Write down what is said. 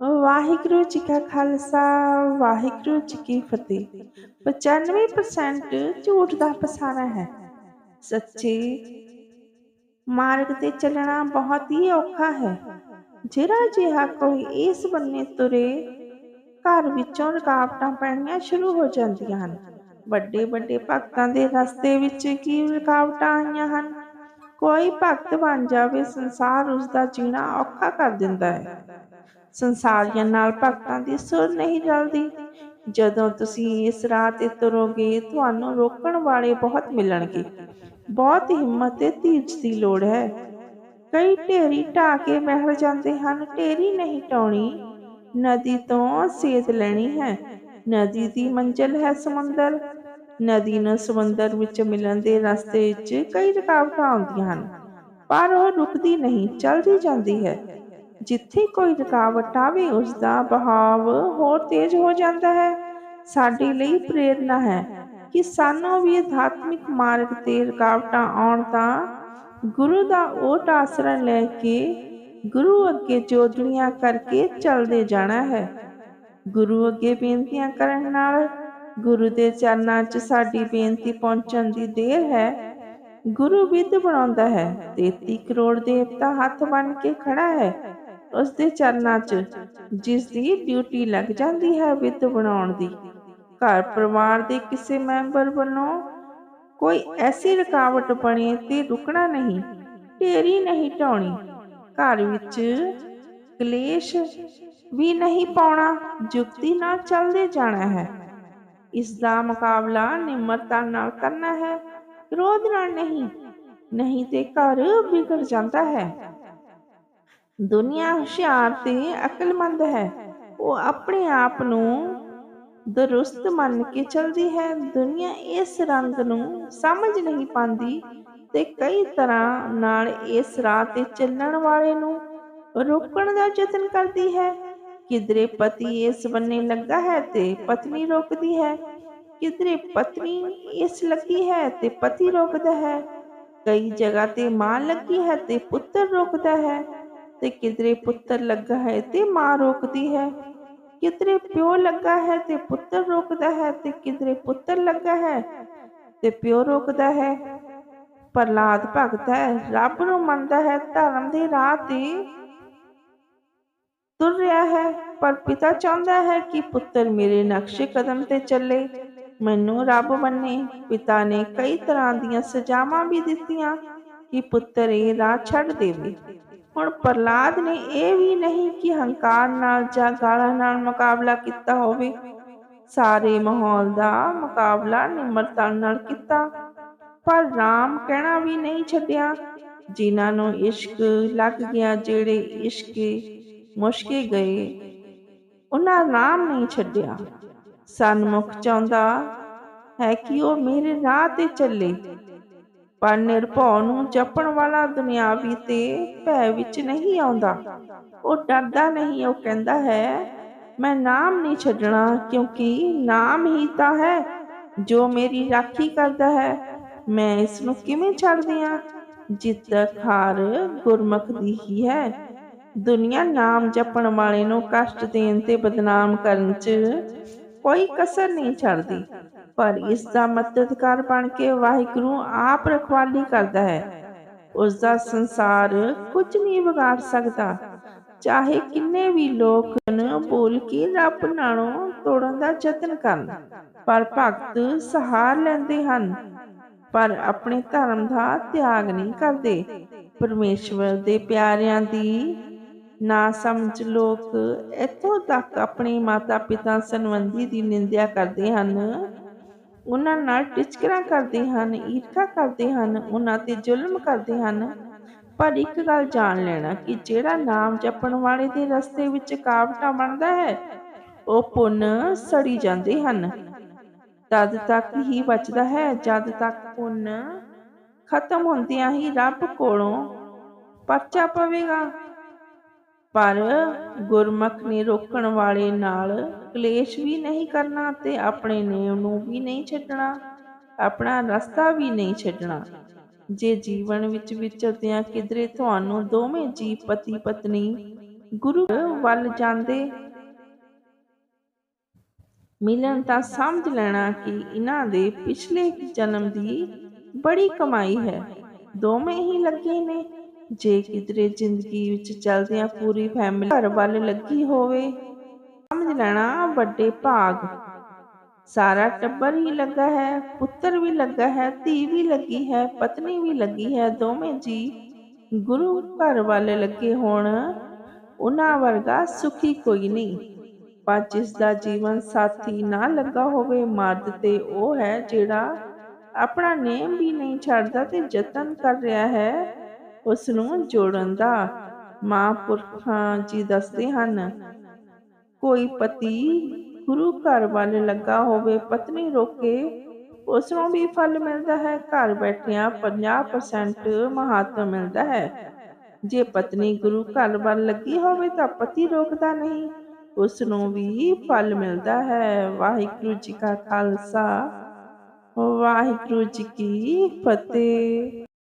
ਵਾਹਿਗੁਰੂ ਜੀ ਕਾ ਖਾਲਸਾ, ਵਾਹਿਗੁਰੂ ਜੀ ਕੀ ਫਤਿਹ। 95% ਝੂਠ ਦਾ ਪਸਾਰਾ ਹੈ। ਸੱਚੇ ਮਾਰਗ ਤੇ ਚੱਲਣਾ ਬਹੁਤ ਹੀ ਔਖਾ ਹੈ। ਜਿਹੜਾ ਜਿਹਾ ਕੋਈ ਇਸ ਬੰਨੇ ਤੁਰੇ, ਘਰ ਵਿੱਚੋਂ ਰੁਕਾਵਟਾਂ ਪੈਣੀਆਂ ਸ਼ੁਰੂ ਹੋ ਜਾਂਦੀਆਂ ਹਨ। ਵੱਡੇ ਵੱਡੇ ਭਗਤਾਂ ਦੇ ਰਸਤੇ ਵਿੱਚ ਕੀ ਰੁਕਾਵਟਾਂ ਆਈਆਂ ਹਨ? ਕੋਈ ਭਗਤ ਬਣ ਜਾਵੇ, ਸੰਸਾਰ ਉਸ ਦਾ ਜੀਣਾ ਔਖਾ ਕਰ ਦਿੰਦਾ ਹੈ। ਸੰਸਾਰੀਆਂ ਨਾਲ ਭਗਤਾਂ ਦੀ ਸੁਰ ਨਹੀਂ ਰਲਦੀ। ਜਦੋਂ ਤੁਸੀਂ ਇਸ ਰਾਹ ਤੇ ਤੁਰੋਗੇ ਤੁਹਾਨੂੰ ਰੋਕਣ ਵਾਲੇ ਬਹੁਤ ਮਿਲਣਗੇ। ਬਹੁਤ ਹਿੰਮਤ ਤੇ ਧੀਰਜ ਦੀ ਲੋੜ ਹੈ। ਕਈ ਢੇਰੀ ਢਾ ਕੇ ਮਹਿਲ ਜਾਂਦੇ ਹਨ ਢੇਰੀ ਨਹੀਂ ਟਾਉਣੀ। ਨਦੀ ਤੋਂ ਸੇਧ ਲੈਣੀ ਹੈ। ਨਦੀ ਦੀ ਮੰਜ਼ਲ ਹੈ ਸਮੁੰਦਰ। ਨਦੀ ਨੂੰ ਸਮੁੰਦਰ ਵਿੱਚ ਮਿਲਣ ਦੇ ਰਸਤੇ ਵਿੱਚ ਕਈ ਰੁਕਾਵਟਾਂ ਆਉਂਦੀਆਂ ਹਨ। ਪਰ ਉਹ ਰੁਕਦੀ ਨਹੀਂ ਚੱਲਦੀ ਜਾਂਦੀ ਹੈ। ਜਿੱਥੇ ਕੋਈ ਰੁਕਾਵਟ ਆਵੇ ਉਸ ਦਾ ਬਹਾਵ ਹੋਰ ਤੇਜ਼ ਹੋ ਜਾਂਦਾ ਹੈ। ਸਾਡੇ ਲਈ ਪ੍ਰੇਰਣਾ ਹੈ ਕਿ ਸਾਨੂੰ ਵੀ ਅਧਾਤਮਿਕ ਮਾਰਗ ਤੇ ਰੁਕਾਵਟਾਂ ਆਉਣ ਤਾਂ ਗੁਰੂ ਦਾ ਓਟ ਆਸਰਾ ਲੈ ਕੇ ਗੁਰੂ ਅੱਗੇ ਜੋਦੜੀਆਂ ਕਰਕੇ ਚੱਲਦੇ ਜਾਣਾ ਹੈ। ਗੁਰੂ ਅੱਗੇ ਬੇਨਤੀਆਂ ਕਰਨ ਨਾਲ ਗੁਰੂ ਦੇ ਚਰਨਾਂ 'ਚ ਸਾਡੀ ਬੇਨਤੀ ਪਹੁੰਚਣ ਦੀ ਦੇਰ ਹੈ। ਗੁਰੂ ਵਿਦ ਬਣਾਉਂਦਾ ਹੈ। 33 ਕਰੋੜ ਦੇਵਤਾ ਹੱਥ ਬਣ ਕੇ ਖੜਾ ਹੈ। ਉਸ ਦੇ ਚਰਨਾਂ 'ਚ ਜਿਸ ਦੀ ਡਿਊਟੀ ਲੱਗ ਜਾਂਦੀ ਹੈ ਵਿੱਤ ਬਣਾਉਣ ਦੀ। ਘਰ ਪਰਿਵਾਰ ਦੇ ਕਿਸੇ ਮੈਂਬਰ ਵੱਲੋਂ ਕੋਈ ਐਸੀ ਰੁਕਾਵਟ ਬਣੇ ਤੇ ਰੁਕਣਾ ਨਹੀਂ, ਢੇਰੀ ਨਹੀਂ ਢਾਉਣੀ। ਘਰ ਵਿੱਚ ਕਲੇਸ਼ ਵੀ ਨਹੀਂ ਪਾਉਣਾ, ਜੁਗਤੀ ਨਾਲ ਚੱਲਦੇ ਜਾਣਾ ਹੈ। ਇਸ ਦਾ ਮੁਕਾਬਲਾ ਨਿਮਰਤਾ ਨਾਲ ਕਰਨਾ ਹੈ, ਕ੍ਰੋਧ ਨਾਲ ਨਹੀਂ ਨਹੀਂ ਤੇ ਘਰ ਵਿਗੜ ਜਾਂਦਾ ਹੈ। ਦੁਨੀਆ ਹੁਸ਼ਿਆਰ ਤੇ ਅਕਲਮੰਦ ਹੈ। ਉਹ ਆਪਣੇ ਆਪ ਨੂੰ ਦਰੁਸਤ ਮੰਨ ਕੇ ਚਲਦੀ ਹੈ। ਦੁਨੀਆ ਇਸ ਰੰਗ ਨੂੰ ਸਮਝ ਨਹੀਂ ਪਾਉਂਦੀ ਤੇ ਕਈ ਤਰ੍ਹਾਂ ਨਾਲ ਇਸ ਰਾਹ ਤੇ ਚੱਲਣ ਵਾਲੇ ਨੂੰ ਰੋਕਣ ਦਾ ਯਤਨ ਕਰਦੀ ਹੈ। ਕਿਧਰੇ ਪਤੀ ਇਸ ਬੰਨੇ ਲੱਗਾ ਹੈ ਤੇ ਪਤਨੀ ਰੋਕਦੀ ਹੈ। ਕਿਧਰੇ ਪਤਨੀ ਇਸ ਲੱਗੀ ਹੈ ਤੇ ਪਤੀ ਰੋਕਦਾ ਹੈ। ਕਈ ਜਗ੍ਹਾ ਤੇ ਮਾਂ ਲੱਗੀ ਹੈ ਤੇ ਪੁੱਤਰ ਰੋਕਦਾ ਹੈ। ਤੇ ਕਿਧਰੇ ਪੁੱਤਰ ਲੱਗਾ ਹੈ ਤੇ ਮਾਂ ਰੋਕਦੀ ਹੈ। ਕਿਧਰੇ ਪਿਓ ਲੱਗਾ ਹੈ ਤੇ ਪੁੱਤਰ ਰੋਕਦਾ ਹੈ ਤੇ ਕਿਧਰੇ ਪੁੱਤਰ ਲੱਗਾ ਹੈ ਤੇ ਪਿਓ ਰੋਕਦਾ ਹੈ। ਪ੍ਰਲਾਦ ਭਗਤ ਹੈ, ਰੱਬ ਨੂੰ ਮੰਨਦਾ ਹੈ, ਧਰਮ ਦੇ ਰਾਹ ਤੇ ਤੁਰ ਰਿਹਾ ਹੈ, ਪਰ ਪਿਤਾ ਚਾਹੁੰਦਾ ਹੈ ਕਿ ਪੁੱਤਰ ਮੇਰੇ ਨਕਸ਼ੇ ਕਦਮ ਤੇ ਚੱਲੇ। ਮੈਨੂੰ ਰੱਬ ਮੰਨੇ, ਪਿਤਾ ਨੇ ਕਈ ਤਰ੍ਹਾਂ ਦੀਆਂ ਸਜ਼ਾਵਾਂ ਵੀ ਦਿੱਤੀਆਂ ਕਿ ਪੁੱਤਰ ਇਹ ਰਾਹ ਛੱਡ ਦੇਵੇ। ਹੁਣ ਪ੍ਰਲਾਦ ਨੇ ਇਹ ਵੀ ਨਹੀਂ ਕਿ ਹੰਕਾਰ ਨਾਲ ਜਾਂ ਗਾਲਾਂ ਨਾਲ ਮੁਕਾਬਲਾ ਕੀਤਾ ਹੋਵੇ। ਸਾਰੇ ਮਾਹੌਲ ਦਾ ਮੁਕਾਬਲਾ ਨਿਮਰਤਾ ਨਾਲ ਕੀਤਾ। ਪਰ RAM ਕਹਿਣਾ ਵੀ ਨਹੀਂ ਛੱਡਿਆ। ਜਿਨ੍ਹਾਂ ਨੂੰ ਇਸ਼ਕ ਲੱਗ ਗਿਆ, ਜਿਹੜੇ ਇਸ਼ਕ ਮੁਸ਼ਕੇ ਗਏ, ਉਹਨਾਂ ਨਾਮ ਨਹੀਂ ਛੱਡਿਆ। ਸਨਮੁਖ ਚਾਹੁੰਦਾ ਹੈ ਕਿ ਉਹ ਮੇਰੇ ਰਾਹ ਤੇ ਚੱਲੇ। ਪਰ ਨਿਰਭਉ ਨੂੰ ਜਪਣ ਵਾਲਾ ਦੁਨਿਆਵੀ ਤੇ ਭੈ ਵਿੱਚ ਨਹੀਂ ਆਉਂਦਾ। ਉਹ ਡਰਦਾ ਨਹੀਂ, ਉਹ ਕਹਿੰਦਾ ਹੈ, ਮੈਂ ਨਾਮ ਨਹੀਂ ਛੱਡਣਾ, ਕਿਉਂਕਿ ਨਾਮ ਹੀ ਤਾਂ ਹੈ, ਜੋ ਮੇਰੀ ਰਾਖੀ ਕਰਦਾ ਹੈ। ਮੈਂ ਇਸ ਨੂੰ ਕਿਵੇਂ ਛੱਡ ਦਿਆਂ ਜਿੱਤ ਖਾਰ ਗੁਰਮੁਖ ਦੀ ਹੀ ਹੈ। ਦੁਨੀਆ ਨਾਮ ਜਪਣ ਵਾਲੇ ਨੂੰ ਕਸ਼ਟ ਦੇਣ ਤੇ ਬਦਨਾਮ ਕਰਨ 'ਚ ਕੋਈ ਕਸਰ ਨਹੀਂ ਛੱਡਦੀ। ਪਰ ਇਸ ਦਾ ਮਦਦਗਾਰ ਬਣ ਕੇ ਵਾਹਿਗੁਰੂ ਆਪ ਰਖਵਾਲੀ ਕਰਦਾ ਹੈ। ਉਸ ਦਾ ਸੰਸਾਰ ਕੁਝ ਨਹੀਂ ਵਿਗਾੜ ਸਕਦਾ। ਚਾਹੇ ਕਿੰਨੇ ਵੀ ਲੋਕ ਬੋਲ ਕੇ ਰੱਬ ਨਾਲੋਂ ਤੋੜਨ ਦਾ ਯਤਨ ਕਰਨ, ਪਰ ਭਗਤ ਸਹਾਰ ਲੈਂਦੇ ਹਨ, ਪਰ ਆਪਣੇ ਧਰਮ ਦਾ ਤਿਆਗ ਨਹੀਂ ਕਰਦੇ। ਪਰਮੇਸ਼ਵਰ ਦੇ ਪਿਆਰਿਆਂ ਦੀ ਨਾ ਸਮਝ ਲੋਕ ਇੱਥੋਂ ਤੱਕ ਆਪਣੇ ਮਾਤਾ ਪਿਤਾ ਸੰਬੰਧੀ ਦੀ ਨਿੰਦਿਆ ਕਰਦੇ ਹਨ। ਉਹਨਾਂ ਨਾਲ ਟਿਚਕਰਾਂ ਕਰਦੇ ਹਨ, ਈਰਖਾ ਕਰਦੇ ਹਨ, ਉਹਨਾਂ ਤੇ ਜ਼ੁਲਮ ਕਰਦੇ ਹਨ। ਪਰ ਇੱਕ ਗੱਲ ਜਾਣ ਲੈਣਾ ਕਿ ਜਿਹੜਾ ਨਾਮ ਜਪਣ ਵਾਲੇ ਦੇ ਰਸਤੇ ਵਿੱਚ ਕਾਵਟਾ ਬਣਦਾ ਹੈ, ਉਹ ਪੁੰਨ ਸੜੀ ਜਾਂਦੇ ਹਨ। ਤਦ ਤੱਕ ਹੀ ਬਚਦਾ ਹੈ, ਜਦ ਤੱਕ ਪੁੰਨ ਖਤਮ ਹੁੰਦਿਆਂ ਹੀ ਰੱਬ ਕੋਲੋਂ ਪਰਚਾ ਪਵੇਗਾ। ਪਰ ਗੁਰਮਖ ਨੇ ਰੋਕਣ ਵਾਲੇ ਨਾਲ ਕਲੇਸ਼ ਵੀ ਨਹੀਂ ਕਰਨਾ ਤੇ ਆਪਣੇ ਨੇਮ ਨੂੰ ਵੀ ਨਹੀਂ ਛੱਡਣਾ, ਆਪਣਾ ਰਸਤਾ ਵੀ ਨਹੀਂ ਛੱਡਣਾ। ਜੇ ਜੀਵਨ ਵਿੱਚ ਵਿਚਰਦਿਆਂ ਕਿਧਰੇ ਤੁਹਾਨੂੰ ਦੋਵੇਂ ਜੀ ਪਤੀ ਪਤਨੀ ਗੁਰੂ ਵੱਲ ਜਾਂਦੇ ਮਿਲਣ ਤਾਂ ਸਮਝ ਲੈਣਾ ਕਿ ਇਹਨਾਂ ਦੇ ਪਿਛਲੇ ਜਨਮ ਦੀ ਬੜੀ ਕਮਾਈ ਹੈ। ਦੋਵੇਂ ਹੀ ਲੱਗੇ ਨੇ। ਜੇ ਕਿਧਰੇ ਜ਼ਿੰਦਗੀ ਵਿੱਚ ਚਲਦਿਆਂ ਪੂਰੀ ਫੈਮਿਲੀ ਘਰ ਵੱਲ ਲੱਗੀ ਹੋਵੇ, ਸਮਝ ਲੈਣਾ ਵੱਡੇ ਭਾਗ। ਸਾਰਾ ਟੱਬਰ ਹੀ ਲੱਗਾ ਹੈ, ਪੁੱਤਰ ਵੀ ਲੱਗਾ ਹੈ, ਧੀ ਵੀ ਲੱਗੀ ਹੈ, ਪਤਨੀ ਵੀ ਲੱਗੀ ਹੈ, ਦੋਵੇਂ ਜੀ ਗੁਰੂ ਘਰ ਵੱਲ ਲੱਗੇ ਹੋਣ, ਉਹਨਾਂ ਵਰਗਾ ਸੁਖੀ ਕੋਈ ਨਹੀਂ। ਪਰ ਜਿਸ ਦਾ ਜੀਵਨ ਸਾਥੀ ਨਾ ਲੱਗਾ ਹੋਵੇ, ਮਰਦ ਤੇ ਉਹ ਹੈ ਜਿਹੜਾ ਆਪਣਾ ਨੇਮ ਵੀ ਨਹੀਂ ਛੱਡਦਾ ਤੇ ਯਤਨ ਕਰ ਰਿਹਾ ਹੈ। ਉਸ ਨੂੰ ਜੋੜਨ ਦਾ ਮਹਾਂਪੁਰਖਾਂ ਜੀ ਦੱਸਦੇ ਹਨ, ਕੋਈ ਪਤੀ ਗੁਰੂ ਘਰ ਵੱਲ ਲੱਗਾ ਹੋਵੇ, ਪਤਨੀ ਰੋਕੇ ਉਸ ਨੂੰ ਵੀ ਫਲ ਮਿਲਦਾ ਹੈ, ਘਰ ਬੈਠਿਆਂ 50% ਮਹੱਤਵ ਮਿਲਦਾ ਹੈ। ਜੇ ਪਤਨੀ ਗੁਰੂ ਘਰ ਵੱਲ ਲੱਗੀ ਹੋਵੇ ਤਾਂ ਪਤੀ ਰੋਕਦਾ ਨਹੀਂ ਉਸ ਨੂੰ ਵੀ ਫਲ ਮਿਲਦਾ ਹੈ। ਵਾਹਿਗੁਰੂ ਜੀ ਕਾ ਖਾਲਸਾ, ਵਾਹਿਗੁਰੂ ਜੀ ਕੀ ਫਤਿਹ।